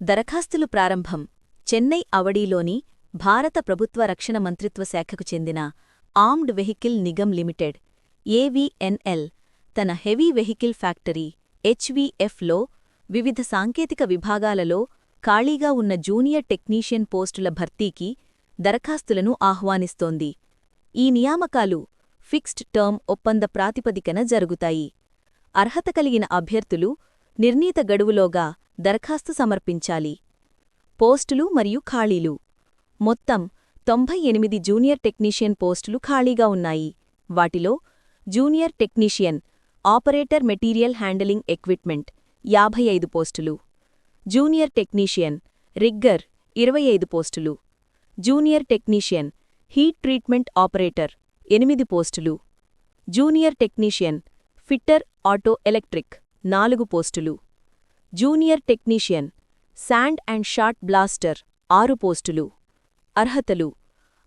దరఖాస్తులు ప్రారంభం. చెన్నై అవడీలోని భారత ప్రభుత్వ రక్షణ మంత్రిత్వ శాఖకు చెందిన armed vehicle Nigam limited AVNL తన హెవీ వెహికల్ ఫ్యాక్టరీ హెచ్వీఎఫ్లో వివిధ సాంకేతిక విభాగాలలో ఖాళీగా ఉన్న జూనియర్ టెక్నీషియన్ పోస్టుల భర్తీకి దరఖాస్తులను ఆహ్వానిస్తోంది. ఈ నియామకాలు ఫిక్స్డ్ టర్మ్ ఒప్పంద ప్రాతిపదికన జరుగుతాయి. అర్హత కలిగిన అభ్యర్థులు నిర్ణీత గడువులోగా దరఖాస్తు సమర్పించాలి. పోస్టులు మరియు ఖాళీలు. మొత్తం తొంభై ఎనిమిది జూనియర్ టెక్నీషియన్ పోస్టులు ఖాళీగా ఉన్నాయి. వాటిలో junior technician operator material handling equipment యాభై ఐదు పోస్టులు. జూనియర్ టెక్నీషియన్ రిగ్గర్ ఇరవై ఐదు పోస్టులు. Junior technician heat treatment operator ఎనిమిది పోస్టులు. Junior technician fitter auto electric నాలుగు పోస్టులు. Junior technician sand and shot blaster ఆరు పోస్టులు. అర్హతలు.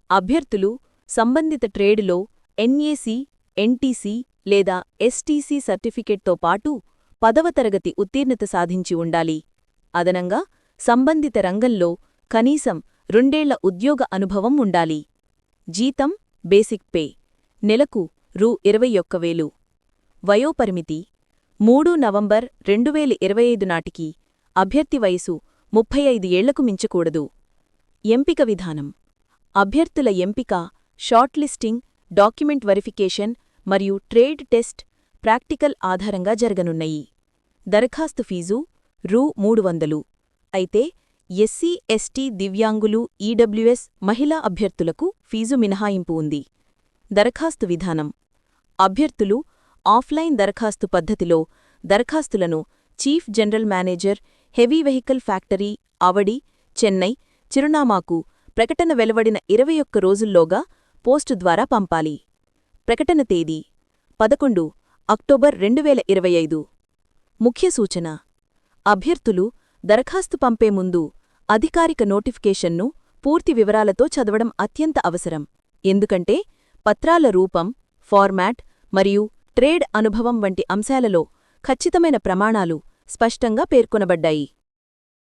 అభ్యర్థులు సంబంధిత ట్రేడులో ఎన్ఏసి ఎన్టీసీ లేదా ఎస్టీసీ సర్టిఫికెట్తో పాటు పదవ తరగతి ఉత్తీర్ణత సాధించి ఉండాలి. అదనంగా సంబంధిత రంగంలో కనీసం రెండేళ్ళ ఉద్యోగ అనుభవం ఉండాలి. జీతం బేసిక్ పే. నెలకు రూ. ఇరవై ఒక్క వేలు. వయోపరిమితి మూడు నవంబర్ రెండువేల ఇరవై ఐదు నాటికి అభ్యర్థి వయసు ముప్పై ఐదు ఏళ్ళకు మించకూడదు. ఎంపిక విధానం. అభ్యర్థుల ఎంపిక షార్ట్ లిస్టింగ్ డాక్యుమెంట్ వెరిఫికేషన్ మరియు ట్రేడ్ టెస్ట్ ప్రాక్టికల్ ఆధారంగా జరగనున్నయి. దరఖాస్తు ఫీజు రూ. మూడు వందలు. అయితే ఎస్సీ ఎస్టీ దివ్యాంగులు ఈడబ్ల్యూఎస్ మహిళా అభ్యర్థులకు ఫీజు మినహాయింపు ఉంది. దరఖాస్తు విధానం. అభ్యర్థులు ఆఫ్లైన్ దరఖాస్తు పద్ధతిలో దరఖాస్తులను chief general manager heavy vehicle factory Avadi Chennai చిరునామాకు ప్రకటన వెలువడిన ఇరవై ఒక్క రోజుల్లోగా పోస్టు ద్వారా పంపాలి. ప్రకటన తేదీ పదకొండు అక్టోబర్ రెండువేల ఇరవై ఐదు. ముఖ్య సూచన అభ్యర్థులు దరఖాస్తు పంపే ముందు అధికారిక నోటిఫికేషన్ను పూర్తి వివరాలతో చదవడం అత్యంత అవసరం. ఎందుకంటే పత్రాల రూపం ఫార్మాట్ మరియు ట్రేడ్ అనుభవం వంటి అంశాలలో ఖచ్చితమైన ప్రమాణాలు స్పష్టంగా పేర్కొనబడ్డాయి.